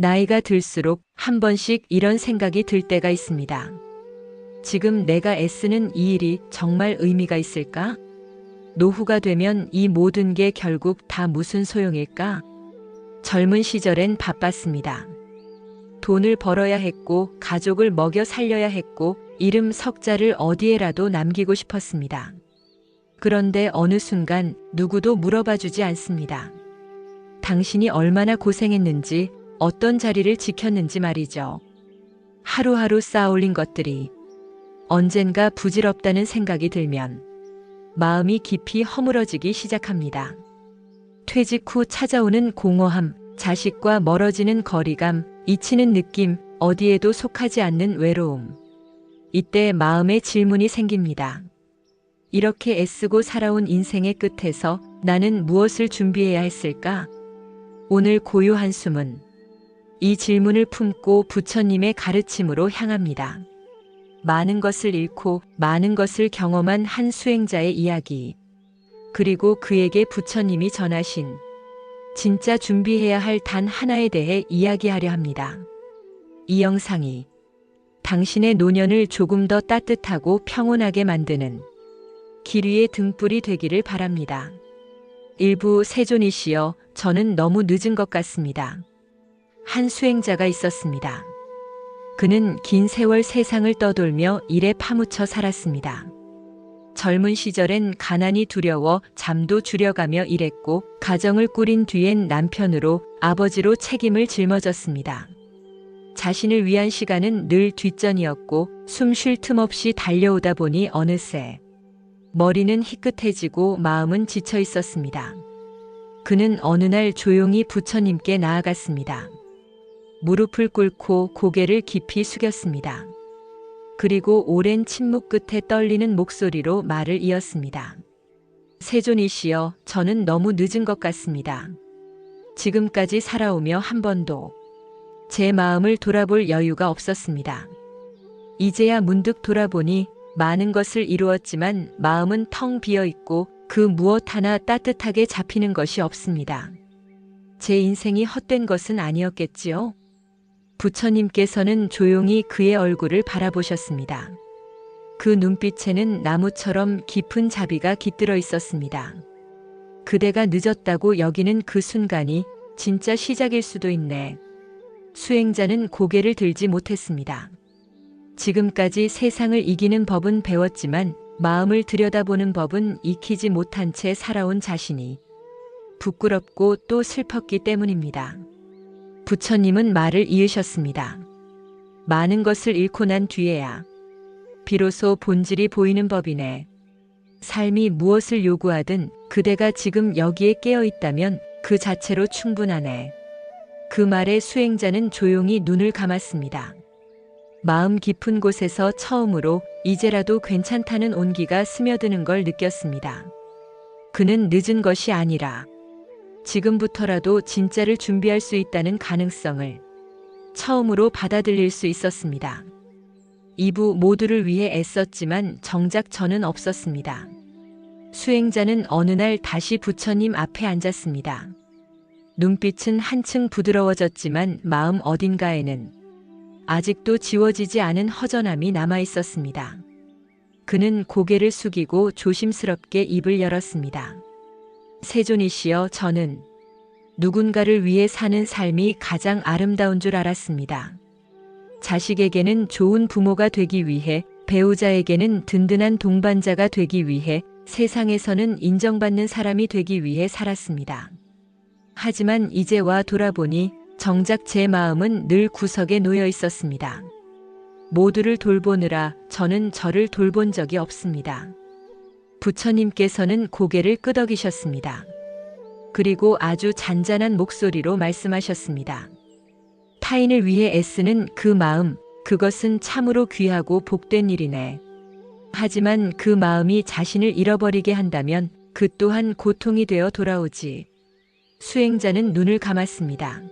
나이가 들수록 한 번씩 이런 생각이 들 때가 있습니다. 지금 내가 애쓰는 이 일이 정말 의미가 있을까? 노후가 되면 이 모든 게 결국 다 무슨 소용일까? 젊은 시절엔 바빴습니다. 돈을 벌어야 했고, 가족을 먹여 살려야 했고, 이름 석자를 어디에라도 남기고 싶었습니다. 그런데 어느 순간 누구도 물어봐 주지 않습니다. 당신이 얼마나 고생했는지, 어떤 자리를 지켰는지 말이죠. 하루하루 쌓아올린 것들이 언젠가 부질없다는 생각이 들면 마음이 깊이 허물어지기 시작합니다. 퇴직 후 찾아오는 공허함, 자식과 멀어지는 거리감, 잊히는 느낌, 어디에도 속하지 않는 외로움. 이때 마음에 질문이 생깁니다. 이렇게 애쓰고 살아온 인생의 끝에서 나는 무엇을 준비해야 했을까? 오늘 고요 한숨은 이 질문을 품고 부처님의 가르침으로 향합니다. 많은 것을 잃고 많은 것을 경험한 한 수행자의 이야기. 그리고 그에게 부처님이 전하신 진짜 준비해야 할 단 하나에 대해 이야기하려 합니다. 이 영상이 당신의 노년을 조금 더 따뜻하고 평온하게 만드는 길 위의 등불이 되기를 바랍니다. 일부 세존이시여 저는 너무 늦은 것 같습니다. 한 수행자가 있었습니다. 그는 긴 세월 세상을 떠돌며 일에 파묻혀 살았습니다. 젊은 시절엔 가난이 두려워 잠도 줄여가며 일했고 가정을 꾸린 뒤엔 남편으로 아버지로 책임을 짊어졌습니다. 자신을 위한 시간은 늘 뒷전이었고 숨 쉴 틈 없이 달려오다 보니 어느새 머리는 희끗해지고 마음은 지쳐 있었습니다. 그는 어느 날 조용히 부처님께 나아갔습니다. 무릎을 꿇고 고개를 깊이 숙였습니다. 그리고 오랜 침묵 끝에 떨리는 목소리로 말을 이었습니다. 세존이시여, 저는 너무 늦은 것 같습니다. 지금까지 살아오며 한 번도 제 마음을 돌아볼 여유가 없었습니다. 이제야 문득 돌아보니 많은 것을 이루었지만 마음은 텅 비어 있고 그 무엇 하나 따뜻하게 잡히는 것이 없습니다. 제 인생이 헛된 것은 아니었겠지요? 부처님께서는 조용히 그의 얼굴을 바라보셨습니다. 그 눈빛에는 나무처럼 깊은 자비가 깃들어 있었습니다. 그대가 늦었다고 여기는 그 순간이 진짜 시작일 수도 있네. 수행자는 고개를 들지 못했습니다. 지금까지 세상을 이기는 법은 배웠지만 마음을 들여다보는 법은 익히지 못한 채 살아온 자신이 부끄럽고 또 슬펐기 때문입니다. 부처님은 말을 이으셨습니다. 많은 것을 잃고 난 뒤에야 비로소 본질이 보이는 법이네. 삶이 무엇을 요구하든 그대가 지금 여기에 깨어 있다면 그 자체로 충분하네. 그 말에 수행자는 조용히 눈을 감았습니다. 마음 깊은 곳에서 처음으로 이제라도 괜찮다는 온기가 스며드는 걸 느꼈습니다. 그는 늦은 것이 아니라 지금부터라도 진짜를 준비할 수 있다는 가능성을 처음으로 받아들일 수 있었습니다. 이부 모두를 위해 애썼지만 정작 저는 없었습니다. 수행자는 어느 날 다시 부처님 앞에 앉았습니다. 눈빛은 한층 부드러워졌지만 마음 어딘가에는 아직도 지워지지 않은 허전함이 남아 있었습니다. 그는 고개를 숙이고 조심스럽게 입을 열었습니다. 세존이시여 저는 누군가를 위해 사는 삶이 가장 아름다운 줄 알았습니다. 자식에게는 좋은 부모가 되기 위해, 배우자에게는 든든한 동반자가 되기 위해, 세상에서는 인정받는 사람이 되기 위해 살았습니다. 하지만 이제 와 돌아보니 정작 제 마음은 늘 구석에 놓여 있었습니다. 모두를 돌보느라 저는 저를 돌본 적이 없습니다. 부처님께서는 고개를 끄덕이셨습니다. 그리고 아주 잔잔한 목소리로 말씀하셨습니다. 타인을 위해 애쓰는 그 마음, 그것은 참으로 귀하고 복된 일이네. 하지만 그 마음이 자신을 잃어버리게 한다면 그 또한 고통이 되어 돌아오지. 수행자는 눈을 감았습니다.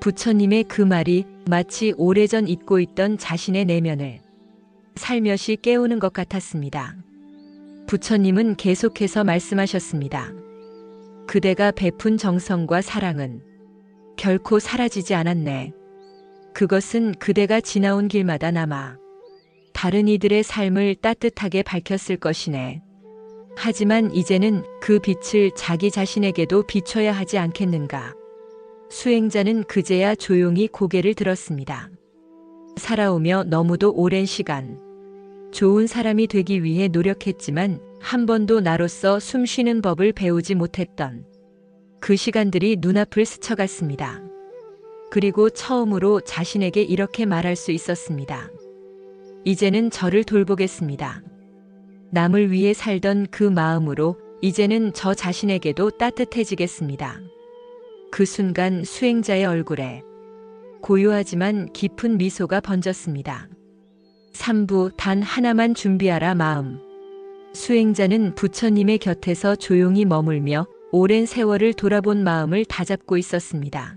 부처님의 그 말이 마치 오래전 잊고 있던 자신의 내면을 살며시 깨우는 것 같았습니다. 부처님은 계속해서 말씀하셨습니다. 그대가 베푼 정성과 사랑은 결코 사라지지 않았네. 그것은 그대가 지나온 길마다 남아 다른 이들의 삶을 따뜻하게 밝혔을 것이네. 하지만 이제는 그 빛을 자기 자신에게도 비춰야 하지 않겠는가. 수행자는 그제야 조용히 고개를 들었습니다. 살아오며 너무도 오랜 시간. 좋은 사람이 되기 위해 노력했지만 한 번도 나로서 숨 쉬는 법을 배우지 못했던 그 시간들이 눈앞을 스쳐갔습니다. 그리고 처음으로 자신에게 이렇게 말할 수 있었습니다. 이제는 저를 돌보겠습니다. 남을 위해 살던 그 마음으로 이제는 저 자신에게도 따뜻해지겠습니다. 그 순간 수행자의 얼굴에 고요하지만 깊은 미소가 번졌습니다. 3부 단 하나만 준비하라 마음. 수행자는 부처님의 곁에서 조용히 머물며 오랜 세월을 돌아본 마음을 다잡고 있었습니다.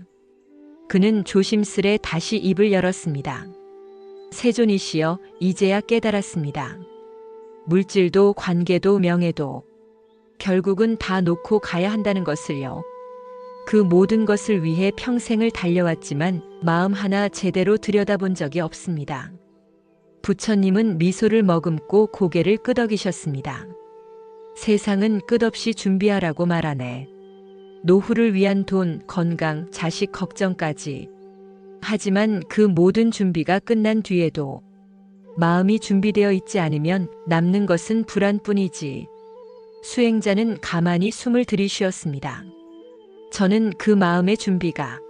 그는 조심스레 다시 입을 열었습니다. 세존이시여 이제야 깨달았습니다. 물질도 관계도 명예도 결국은 다 놓고 가야 한다는 것을요. 그 모든 것을 위해 평생을 달려왔지만 마음 하나 제대로 들여다본 적이 없습니다. 부처님은 미소를 머금고 고개를 끄덕이셨습니다. 세상은 끝없이 준비하라고 말하네. 노후를 위한 돈, 건강, 자식 걱정까지. 하지만 그 모든 준비가 끝난 뒤에도 마음이 준비되어 있지 않으면 남는 것은 불안뿐이지. 수행자는 가만히 숨을 들이쉬었습니다. 저는 그 마음의 준비가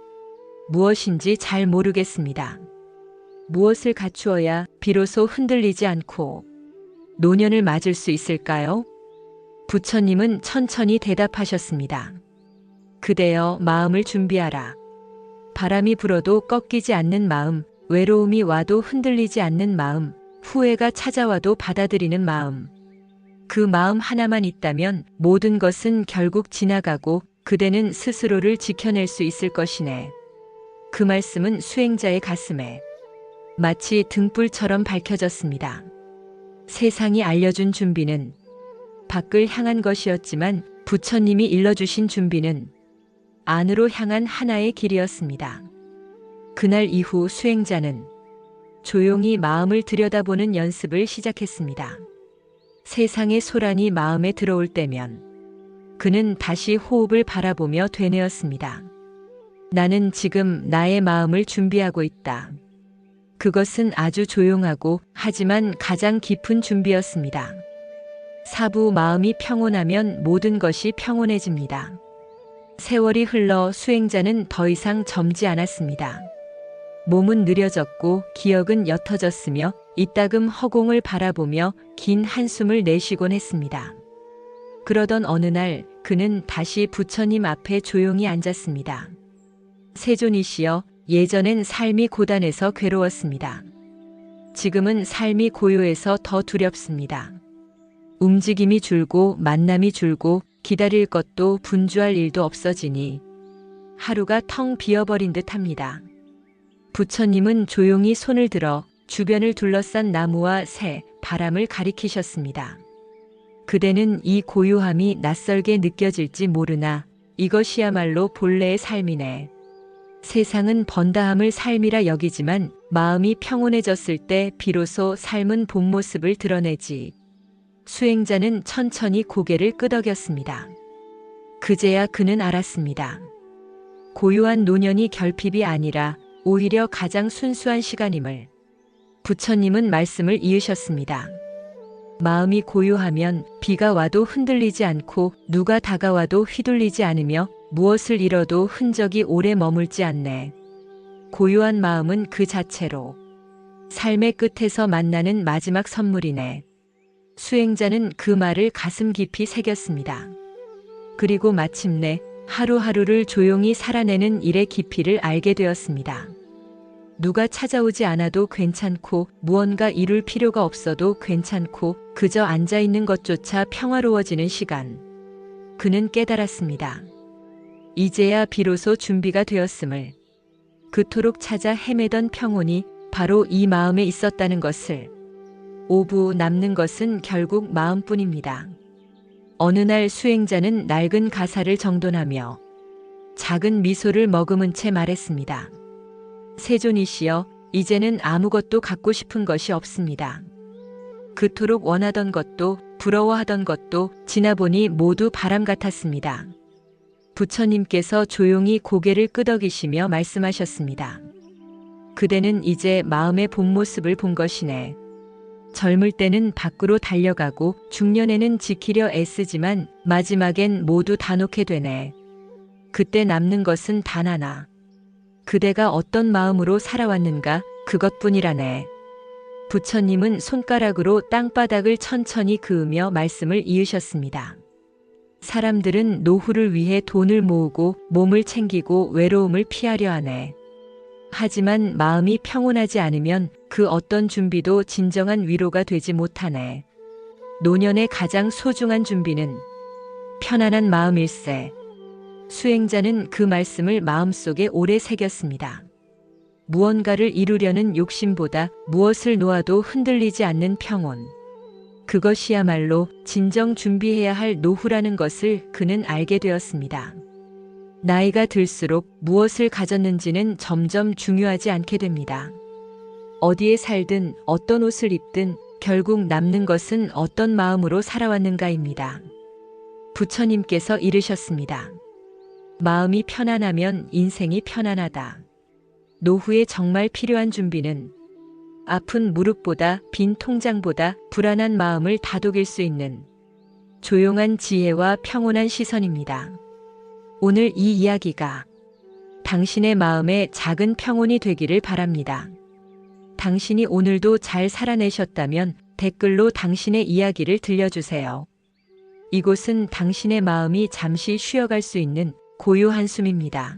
무엇인지 잘 모르겠습니다. 무엇을 갖추어야 비로소 흔들리지 않고 노년을 맞을 수 있을까요? 부처님은 천천히 대답하셨습니다. 그대여 마음을 준비하라. 바람이 불어도 꺾이지 않는 마음, 외로움이 와도 흔들리지 않는 마음, 후회가 찾아와도 받아들이는 마음. 그 마음 하나만 있다면 모든 것은 결국 지나가고 그대는 스스로를 지켜낼 수 있을 것이네. 그 말씀은 수행자의 가슴에 마치 등불처럼 밝혀졌습니다. 세상이 알려준 준비는 밖을 향한 것이었지만 부처님이 일러주신 준비는 안으로 향한 하나의 길이었습니다. 그날 이후 수행자는 조용히 마음을 들여다보는 연습을 시작했습니다. 세상의 소란이 마음에 들어올 때면 그는 다시 호흡을 바라보며 되뇌었습니다. 나는 지금 나의 마음을 준비하고 있다. 그것은 아주 조용하고 하지만 가장 깊은 준비였습니다. 사부 마음이 평온하면 모든 것이 평온해집니다. 세월이 흘러 수행자는 더 이상 젊지 않았습니다. 몸은 느려졌고 기억은 옅어졌으며 이따금 허공을 바라보며 긴 한숨을 내쉬곤 했습니다. 그러던 어느 날 그는 다시 부처님 앞에 조용히 앉았습니다. 세존이시여 예전엔 삶이 고단해서 괴로웠습니다. 지금은 삶이 고요해서 더 두렵습니다. 움직임이 줄고 만남이 줄고 기다릴 것도 분주할 일도 없어지니 하루가 텅 비어버린 듯 합니다. 부처님은 조용히 손을 들어 주변을 둘러싼 나무와 새, 바람을 가리키셨습니다. 그대는 이 고요함이 낯설게 느껴질지 모르나 이것이야말로 본래의 삶이네. 세상은 번다함을 삶이라 여기지만 마음이 평온해졌을 때 비로소 삶은 본 모습을 드러내지. 수행자는 천천히 고개를 끄덕였습니다. 그제야 그는 알았습니다. 고요한 노년이 결핍이 아니라 오히려 가장 순수한 시간임을. 부처님은 말씀을 이으셨습니다. 마음이 고요하면 비가 와도 흔들리지 않고 누가 다가와도 휘둘리지 않으며 무엇을 잃어도 흔적이 오래 머물지 않네. 고요한 마음은 그 자체로 삶의 끝에서 만나는 마지막 선물이네. 수행자는 그 말을 가슴 깊이 새겼습니다. 그리고 마침내 하루하루를 조용히 살아내는 일의 깊이를 알게 되었습니다. 누가 찾아오지 않아도 괜찮고 무언가 이룰 필요가 없어도 괜찮고 그저 앉아 있는 것조차 평화로워지는 시간. 그는 깨달았습니다. 이제야 비로소 준비가 되었음을. 그토록 찾아 헤매던 평온이 바로 이 마음에 있었다는 것을. 오부 남는 것은 결국 마음뿐입니다. 어느 날 수행자는 낡은 가사를 정돈하며 작은 미소를 머금은 채 말했습니다. 세존이시여, 이제는 아무것도 갖고 싶은 것이 없습니다. 그토록 원하던 것도 부러워하던 것도 지나보니 모두 바람 같았습니다. 부처님께서 조용히 고개를 끄덕이시며 말씀하셨습니다. 그대는 이제 마음의 본 모습을 본 것이네. 젊을 때는 밖으로 달려가고 중년에는 지키려 애쓰지만 마지막엔 모두 다 놓게 되네. 그때 남는 것은 단 하나. 그대가 어떤 마음으로 살아왔는가 그것뿐이라네. 부처님은 손가락으로 땅바닥을 천천히 그으며 말씀을 이으셨습니다. 사람들은 노후를 위해 돈을 모으고 몸을 챙기고 외로움을 피하려 하네. 하지만 마음이 평온하지 않으면 그 어떤 준비도 진정한 위로가 되지 못하네. 노년의 가장 소중한 준비는 편안한 마음일세. 수행자는 그 말씀을 마음속에 오래 새겼습니다. 무언가를 이루려는 욕심보다 무엇을 놓아도 흔들리지 않는 평온. 그것이야말로 진정 준비해야 할 노후라는 것을 그는 알게 되었습니다. 나이가 들수록 무엇을 가졌는지는 점점 중요하지 않게 됩니다. 어디에 살든 어떤 옷을 입든 결국 남는 것은 어떤 마음으로 살아왔는가입니다. 부처님께서 이르셨습니다. 마음이 편안하면 인생이 편안하다. 노후에 정말 필요한 준비는 아픈 무릎보다 빈 통장보다 불안한 마음을 다독일 수 있는 조용한 지혜와 평온한 시선입니다. 오늘 이 이야기가 당신의 마음에 작은 평온이 되기를 바랍니다. 당신이 오늘도 잘 살아내셨다면 댓글로 당신의 이야기를 들려주세요. 이곳은 당신의 마음이 잠시 쉬어갈 수 있는 고요 한 숨입니다.